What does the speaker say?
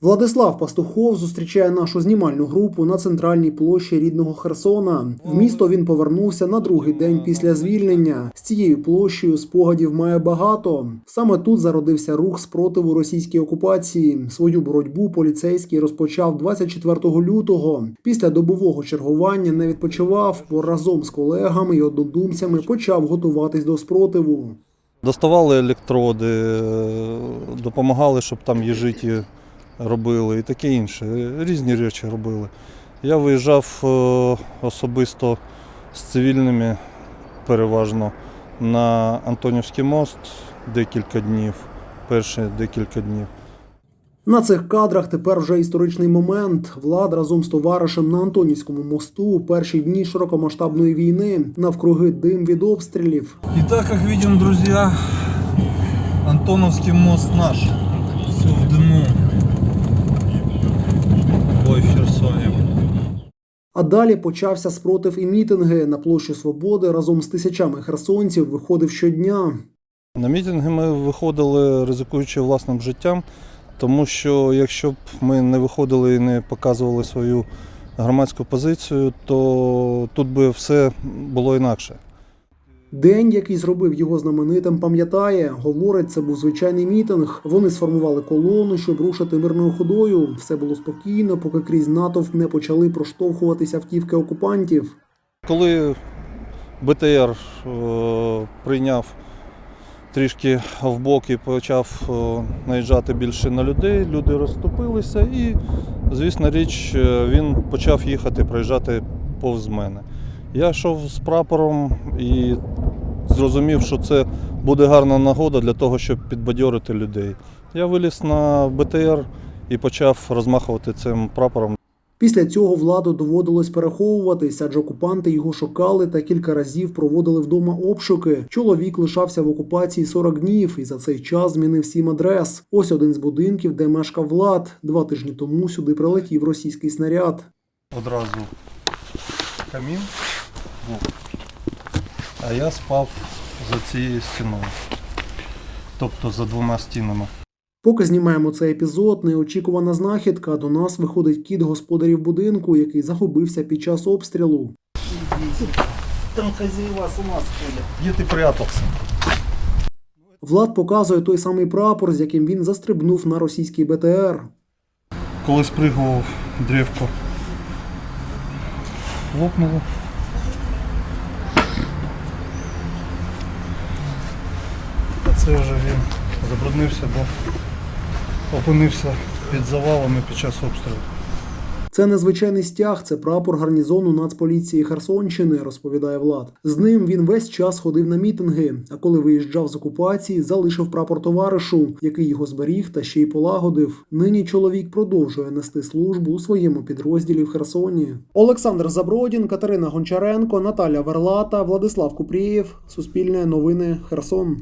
Владислав Пастухов зустрічає нашу знімальну групу на центральній площі рідного Херсона. В місто він повернувся на другий день після звільнення. З цією площею спогадів має багато. Саме тут зародився рух спротиву російській окупації. Свою боротьбу поліцейський розпочав 24 лютого. Після добового чергування не відпочивав, бо разом з колегами і однодумцями почав готуватись до спротиву. Доставали електроди, е, допомагали, щоб там їжиті робили і таке інше. Різні речі робили. Я виїжджав е, особисто з цивільними переважно на Антонівський мост декілька днів, перші декілька днів. На цих кадрах тепер вже історичний момент. Влад разом з товаришем на Антонівському мосту у перші дні широкомасштабної війни навкруги дим від обстрілів. Итак, как видим, друзья, Антоновский мост наш. Все в дыму. Бой. А далі почався спротив і мітинги на площу Свободи разом з тисячами херсонців виходив щодня. На мітинги ми виходили, ризикуючи власним життям, тому що якщо б ми не виходили і не показували свою громадську позицію, то тут би все було інакше. День, який зробив його знаменитим, пам'ятає. Говорить, це був звичайний мітинг. Вони сформували колону, щоб рушити мирною ходою. Все було спокійно, поки крізь натовп не почали проштовхуватися автівки окупантів. Коли БТР е, прийняв трішки вбок і почав е, наїжджати більше на людей, люди розступилися і, звісно річ, е, він почав їхати, проїжджати повз мене. Я йшов з прапором і зрозумів, що це буде гарна нагода для того, щоб підбадьорити людей. Я виліз на БТР і почав розмахувати цим прапором. Після цього владу доводилось переховуватись, адже окупанти його шукали та кілька разів проводили вдома обшуки. Чоловік лишався в окупації 40 днів і за цей час змінив сім адрес. Ось один з будинків, де мешкав влад. Два тижні тому сюди прилетів російський снаряд. одразу камін, був. а я спав за цією стіною. Тобто за двома стінами. Поки знімаємо цей епізод, неочікувана знахідка. До нас виходить кіт господарів будинку, який загубився під час обстрілу. Там хозяева с ума сходят. Де ти прятався? Влад показує той самий прапор, з яким він застрибнув на російський БТР. Коли спригував древко. Лопнуло. Це вже він забруднився, бо опинився під завалами під час обстрілу. Це незвичайний стяг, це прапор гарнізону Нацполіції Херсонщини, розповідає Влад. З ним він весь час ходив на мітинги. А коли виїжджав з окупації, залишив прапор товаришу, який його зберіг та ще й полагодив. Нині чоловік продовжує нести службу у своєму підрозділі в Херсоні. Олександр Забродін, Катерина Гончаренко, Наталя Верлата, Владислав Купрієв. Суспільне новини Херсон.